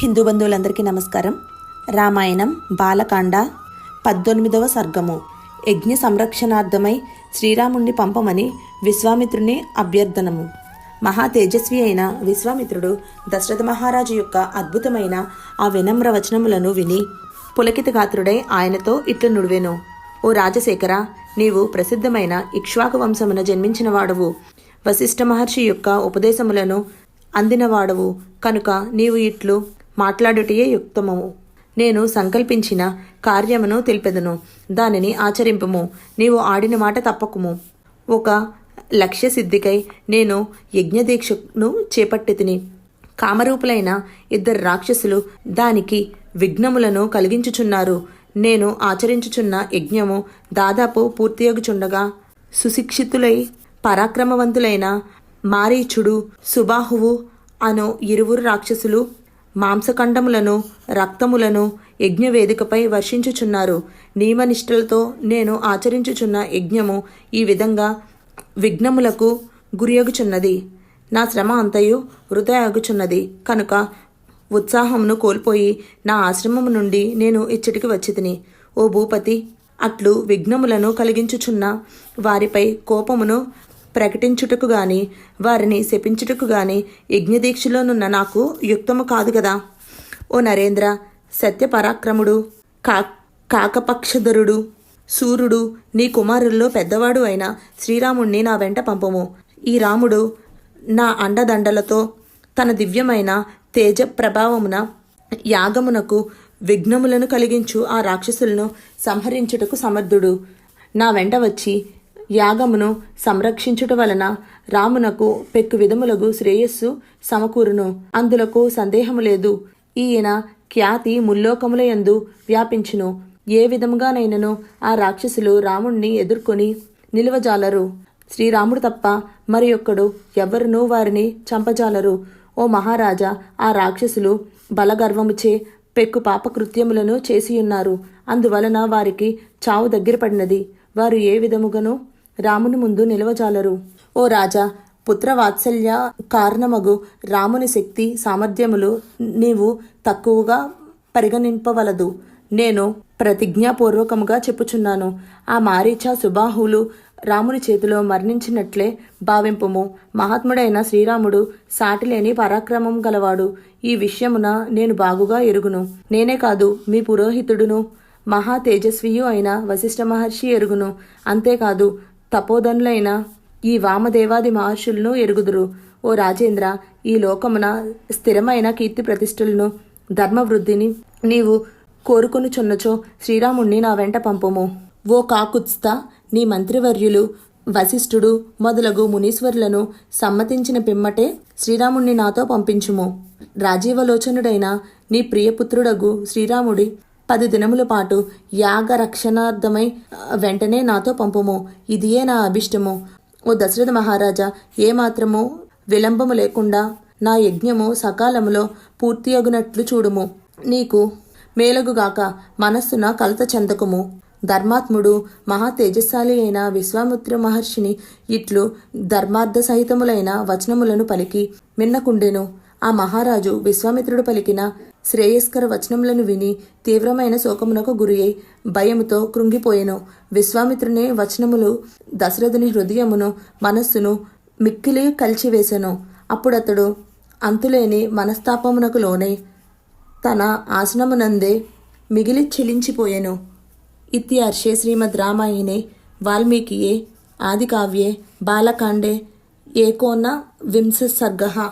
హిందూ బంధువులందరికీ నమస్కారం. రామాయణం బాలకాండ పద్దెనిమిదవ సర్గము. యజ్ఞ సంరక్షణార్థమై శ్రీరాముణ్ణి పంపమని విశ్వామిత్రుని అభ్యర్థనము. మహా తేజస్వి అయిన విశ్వామిత్రుడు దశరథ మహారాజు యొక్క అద్భుతమైన ఆ వినమ్ర వచనములను విని పులకిత గాత్రుడై ఆయనతో ఇట్లు నుడివెను. ఓ రాజశేఖర నీవు ప్రసిద్ధమైన ఇక్ష్వాకు వంశమున జన్మించినవాడవు. వశిష్ఠ మహర్షి యొక్క ఉపదేశములను అందినవాడవు. కనుక నీవు ఇట్లు మాట్లాడుటయే యుక్తము నేను సంకల్పించిన కార్యమును తెలిపెదను దానిని ఆచరింపుము. నీవు ఆడిన మాట తప్పకుము. ఒక లక్ష్య సిద్ధికై నేను యజ్ఞదీక్షను చేపట్టితిని. కామరూపులైన ఇద్దరు రాక్షసులు దానికి విఘ్నములను కలిగించుచున్నారు. నేను ఆచరించుచున్న యజ్ఞము దాదాపు పూర్తియగుచుండగా సుశిక్షితులై పరాక్రమవంతులైన మారీచుడు సుబాహువు అను ఇరువురు రాక్షసులు మాంసఖండములను రక్తములను యజ్ఞవేదికపై వర్షించుచున్నారు. నియమనిష్టలతో నేను ఆచరించుచున్న యజ్ఞము ఈ విధంగా విఘ్నములకు గురియగుచున్నది నా శ్రమ అంతయు వృధయాగుచున్నది కనుక ఉత్సాహమును కోల్పోయి నా ఆశ్రమము నుండి నేను ఇచ్చటికి వచ్చి ఓ భూపతి అట్లు విఘ్నములను కలిగించుచున్న వారిపై కోపమును ప్రకటించుటకు గాని వారిని శపించుటకు గాని యజ్ఞదీక్షలోనున్న నాకు యుక్తము కాదు కదా ఓ నరేంద్ర సత్యపరాక్రముడు కా కాకపక్షధరుడు సూర్యుడు నీ కుమారుల్లో పెద్దవాడు అయిన శ్రీరాముణ్ణి నా వెంట పంపము. ఈ రాముడు నా అండదండలతో తన దివ్యమైన తేజ ప్రభావమున యాగమునకు విఘ్నములను కలిగించు ఆ రాక్షసులను సంహరించుటకు సమర్థుడు. నా వెంట వచ్చి యాగమును సంరక్షించుట వలన రామునకు పెక్కు విధములగు శ్రేయస్సు సమకూరును. అందులకు సందేహము లేదు. ఈయన ఖ్యాతి ముల్లోకముల యందు వ్యాపించును. ఏ విధముగానైనను ఆ రాక్షసులు రాముణ్ణి ఎదుర్కొని నిలువజాలరు. శ్రీరాముడు తప్ప మరి ఒక్కడు ఎవ్వరునూ వారిని చంపజాలరు. ఓ మహారాజా ఆ రాక్షసులు బలగర్వముచే పెక్కు పాపకృత్యములను చేసియున్నారు. అందువలన వారికి చావు దగ్గర పడినది. వారు ఏ విధముగానూ రాముని ముందు నిలవజాలరు. ఓ రాజా పుత్రవాత్సల్య కారణమగు రాముని శక్తి సామర్థ్యములు నీవు తక్కువగా పరిగణింపవలదు. నేను ప్రతిజ్ఞాపూర్వకముగా చెప్పుచున్నాను. ఆ మారీచ సుబాహులు రాముని చేతిలో మరణించినట్లే భావింపుము. మహాత్ముడైన శ్రీరాముడు సాటిలేని పరాక్రమం గలవాడు. ఈ విషయమున నేను బాగుగా ఎరుగును. నేనే కాదు మీ పురోహితుడును. మహా తేజస్వియు అయిన వశిష్ఠ మహర్షి ఎరుగును. అంతేకాదు తపోధనులైన ఈ వామదేవాది మహర్షులను ఎరుగుదురు. ఓ రాజేంద్ర ఈ లోకమున స్థిరమైన కీర్తి ప్రతిష్ఠులను ధర్మవృద్ధిని నీవు కోరుకొనుచున్నచో శ్రీరాముణ్ణి నా వెంట పంపుము. ఓ కాకుత్స్త నీ మంత్రివర్యులు వశిష్ఠుడు మొదలగు మునీశ్వరులను సమ్మతించిన పిమ్మటే శ్రీరాముణ్ణి నాతో పంపించుము. రాజీవలోచనుడైన నీ ప్రియపుత్రుడగు శ్రీరాముడి పది దినముల పాటు యాగ రక్షణార్థమై వెంటనే నాతో పంపుము. ఇదియే నా అభిష్టము. ఓ దశరథ మహారాజా ఏమాత్రము విలంబము లేకుండా నా యజ్ఞము సకాలములో పూర్తియగునట్లు చూడుము. నీకు మేలగుగాక మనస్సున కలత చెందకుము. ధర్మాత్ముడు మహా తేజస్శాలి అయిన విశ్వామిత్ర మహర్షిని ఇట్లు ధర్మార్థ సహితములైన వచనములను పలికి మిన్నకుండెను. ఆ మహారాజు విశ్వామిత్రుడు పలికిన శ్రేయస్కర వచనములను విని తీవ్రమైన శోకమునకు గురి అయి భయముతో కృంగిపోయెను. విశ్వామిత్రుని వచనములు దశరథుని హృదయమును మనస్సును మిక్కిలి కలిచివేశను అప్పుడతడు అంతులేని మనస్తాపమునకు లోనై తన ఆసనమునందే మిగిలి చెలించిపోయెను. ఇత్యార్షే శ్రీమద్ రామాయణే వాల్మీకియే ఆదికావ్యే బాలకాండే ఏకోన వింశ సర్గ.